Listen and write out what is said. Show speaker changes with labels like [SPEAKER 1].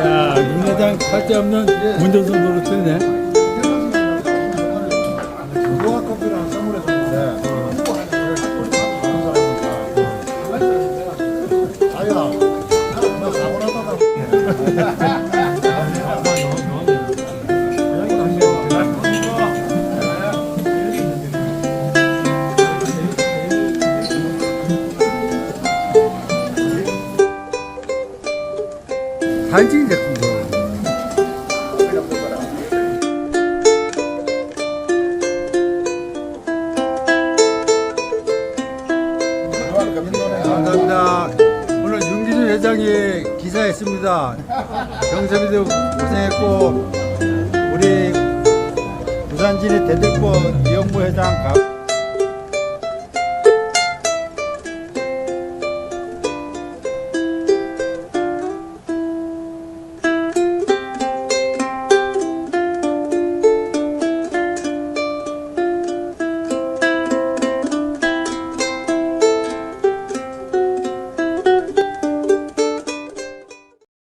[SPEAKER 1] 야, 윤회장 살데 없는 운전선
[SPEAKER 2] 선물해 줬는데. 아야, 나.
[SPEAKER 1] 이제 뭐. 감사합니다. 오늘 윤기준 회장이 기사했습니다. 경섭이도 고생했고 우리 부산진의 대들보 이영무 회장 가.